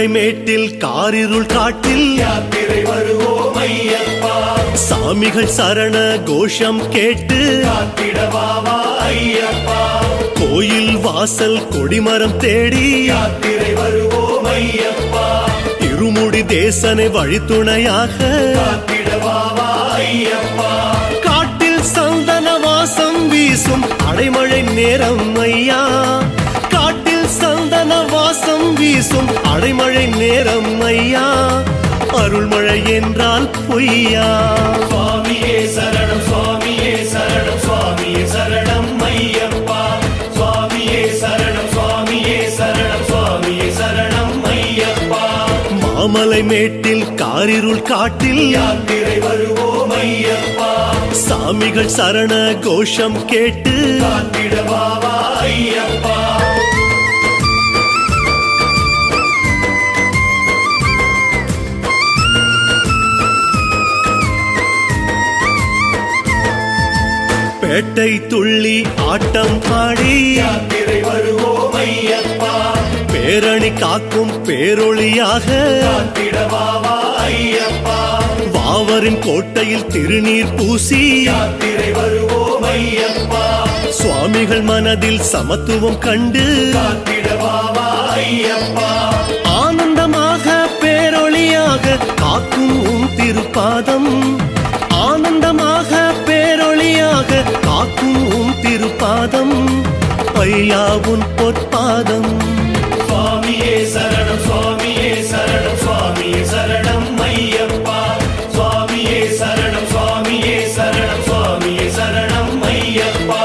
மாமலை மேட்டில் காரிருள் காட்டில் யாத்திரை வருவோம் ஐயப்பா. சாமிகள் சரண கோஷம் கேட்டு காத்திடவாவா ஐயப்பா. கோயில் வாசல் கொடிமரம் தேடி யாத்திரை வருவோம் ஐயப்பா. இருமுடி தேசனை வழித்துணையாக காத்திடவாவா ஐயப்பா. காட்டில் சந்தன வாசம் வீசும் அடைமழை நேரம் ஐயா. வாசம் அடைமழை நேரம் ஐயா. அருள்மழை என்றால் பொய்யா. சுவாமியே சரணம் சுவாமியே சரணம் சுவாமியே சரணம் ஐயப்பா. சுவாமியே சரணம் சுவாமியே சரணம் சுவாமியே சரணம் ஐயப்பா. மாமலை மேட்டில் காரிருள் காட்டில் யாத்திரை வருவோம் ஐயப்பா. சாமிகள் சரண கோஷம் கேட்டு காத்திடவாவா ஐயப்பா. பேட்டை துள்ளி ஆட்டம் ஐயப்பா. பேரணி காக்கும் பேரொளியாக வாவரின் கோட்டையில் திருநீர் பூசி. சுவாமிகள் மனதில் சமத்துவம் கண்டு. ஆனந்தமாக பேரொளியாக காக்கும் திருப்பாதம். பேரொளியாக காக்கும் உம் திருப்பாதம் ஐயா உன் பொற்பாதம். சுவாமியே சரணம் சுவாமியே சரணம் சுவாமியே சரணம் ஐயப்பா. சுவாமியே சரணம் சுவாமியே சரணம் சுவாமியே சரணம் ஐயப்பா.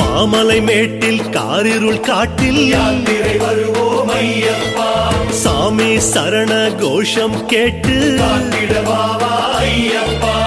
மாமலை மேட்டில் காரிருள் காட்டில் யாத்திரை வருவோம் ஐயப்பா. சாமி சரண கோஷம் கேட்டு ஐயப்பா.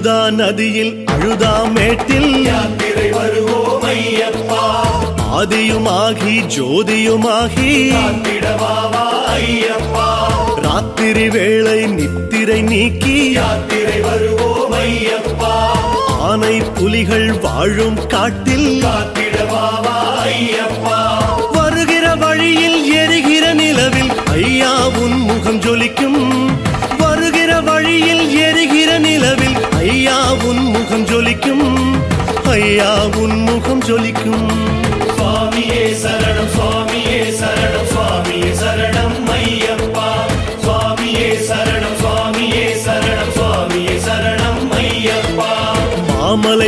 அழுதா நதியில் அழுதா மேட்டில். யாத்திரை வருவோம் ஐயப்பா ஆதியுமாகி ஜோதியுமாகி. காத்திடவாவா ஐயப்பா. ராத்திரி வேளை நித்திரை நீக்கி. யாத்திரை வருவோம் ஐயப்பா ஆனை புலிகள் வாழும் காட்டில். காத்திடவாவா ஐயப்பா. வருகிற வழியில் எரிகிற நிலவில். ஐயா உன் முகம் ஜொலிக்கும்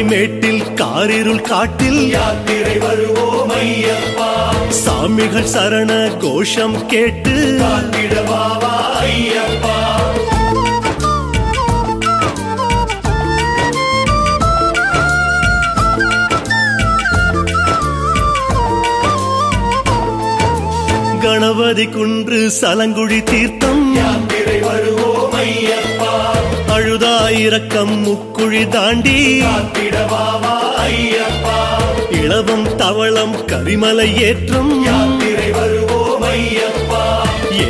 மாமலை மேட்டில் காரிருள் காட்டில் யாத்திரை வருவோம் ஐயப்பா. சாமிகள் சரண கோஷம் கேட்டு காத்திடவாவா ஐயப்பா. கணபதி குன்று சலங்குழி தீர்த்தம் ஆயிரக்கம் முக்குழி தாண்டி இளவம் தவளம் கரிமலை ஏற்றம். யாத்திரை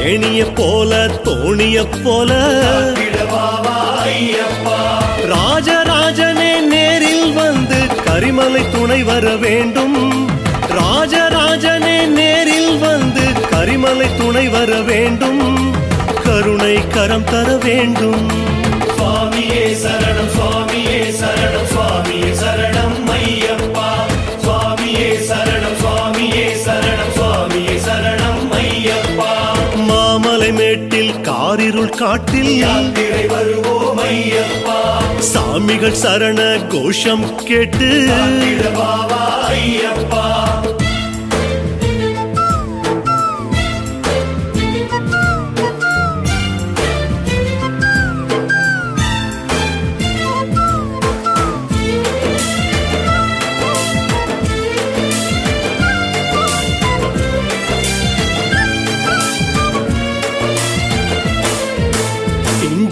ஏணிய போல தோணிய போல. ராஜராஜனே நேரில் வந்து கரிமலை துணை வர வேண்டும். ராஜராஜனே நேரில் வந்து கரிமலை துணை வர வேண்டும். கருணை கரம் தர வேண்டும். சுவாமியே சரணம் சுவாமியே சரணம் சுவாமியே சரணம் ஐயப்பா. சுவாமியே சரணம் சுவாமியே சரணம் சுவாமியே சரணம் ஐயப்பா. மாமலை மேட்டில் காரிருள் காட்டில் யாத்திரை வருவோம் ஐயப்பா. சாமிகள் சரண கோஷம் கேட்டு ஐயப்பா.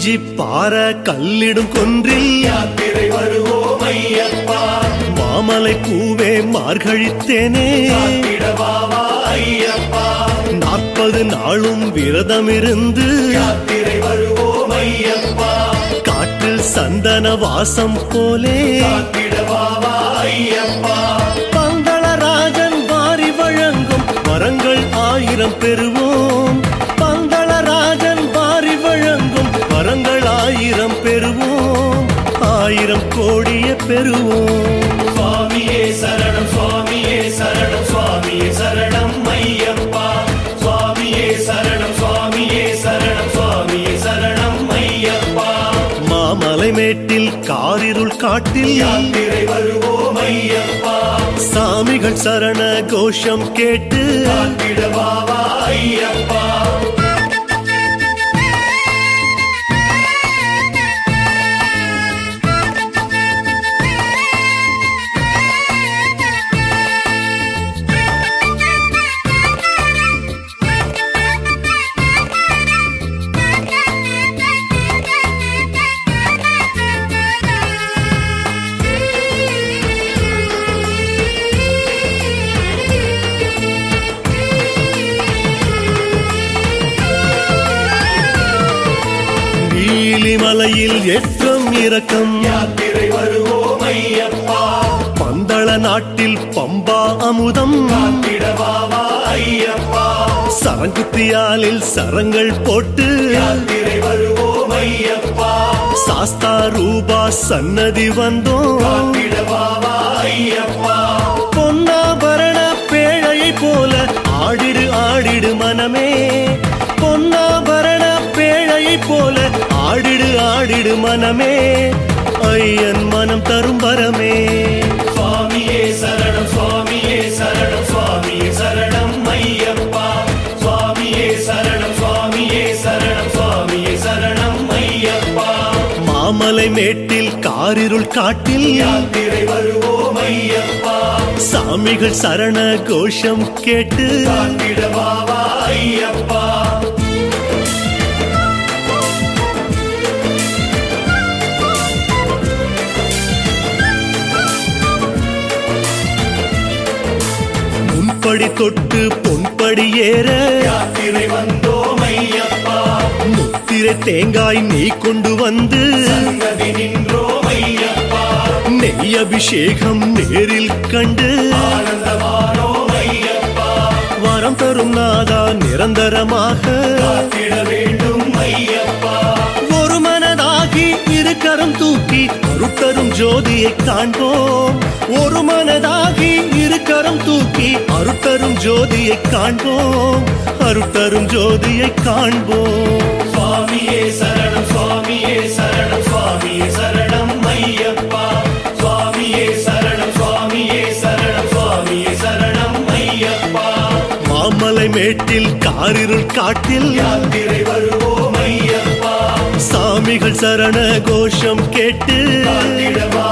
இஞ்சி பாற கல்லிடும் கொன்றில் யாத்திரை வருவோம் ஐயப்பா. மாமலை பூவே மார்கழித்தேனே. ஐயப்பா. நாற்பது நாளும் விரதமிருந்து யாத்திரை வருவோம் ஐயப்பா. காற்றில் சந்தன வாசம் போலே. ஐயப்பா. பந்தளராஜன் வாரி வழங்கும் வரங்கள் ஆயிரம் பெறுவோம். ஆயிரம் கோடிய பெறுவோம். சுவாமியே சரணம் சுவாமியே சரணம் சுவாமியே சரணம் ஐயப்பா. சுவாமியே சரணம் சுவாமியே சரணம் சுவாமியே சரணம் ஐயப்பா. மாமலை மேட்டில் காரிருள் காட்டில் யாத்திரை வருவோம் ஐயப்பா. சாமிகள் சரண கோஷம் கேட்டு ஐயப்பா. நீலிமலையில் ஏற்றம் இறக்கம் யாத்திரை வருவோம் ஐயப்பா. பந்தள நாட்டில் பம்பா அமுதம். ஐயப்பா. சரங்குத்தியாலில் சரங்கள் போட்டு. யாத்திரை வருவோம் ஐயப்பா. சாஸ்தா ரூபா சன்னதி வந்தோம். ஐயப்பா. பொன்னாபரண பேழையை போல ஆடிடு ஆடிடு மனமே. பொன்னாபரண பேழையை போல ஆடிடு ஆடிடு மனமே. ஐயன் மனம் தரும் வரமே சுவாமியே சரணம் சுவாமியே சரணம் சுவாமியே சரணம் ஐயப்பா. சுவாமியே சரணம் சுவாமியே சரணம் சுவாமியே சரணம் ஐயப்பா. மாமலை மேட்டில் காரிருள் காட்டில். யாத்திரை வருவோம் ஐயப்பா. சாமிகள் சரண கோஷம் கேட்டு. ஐயப்பா. முன்படி தொட்டு பொன்படி ஏற. யாத்திரை வந்தோம் ஐயப்பா. முத்திரை தேங்காய் நீ கொண்டு வந்து. நின்றோம் ஐயப்பா. நெய் அபிஷேகம் நேரில் கண்டு. வரம் தரும் நாதா நிரந்தரமாக. ஒரு மனதாகி இரு கரம் தூக்கி அருட்தரும் ஜோதியை காண்போம். ஒரு மனதாகி இரு கரம் தூக்கி அருட்தரும் ஜோதியை காண்போம். அருட்தரும் ஜோதியை காண்போம். சுவாமியே சரணம் சுவாமியே சரணம் சுவாமியே சரணம் ஐயப்பா. சுவாமியே சரணம் சுவாமியே சரணம் சுவாமியே சரணம் ஐயப்பா. மாமலை மேட்டில் காரிருள் காட்டில் யாத்திரை வருவோம் ஐயப்பா. சாமிகள் சரண கோஷம் கேட்டு காத்திடவா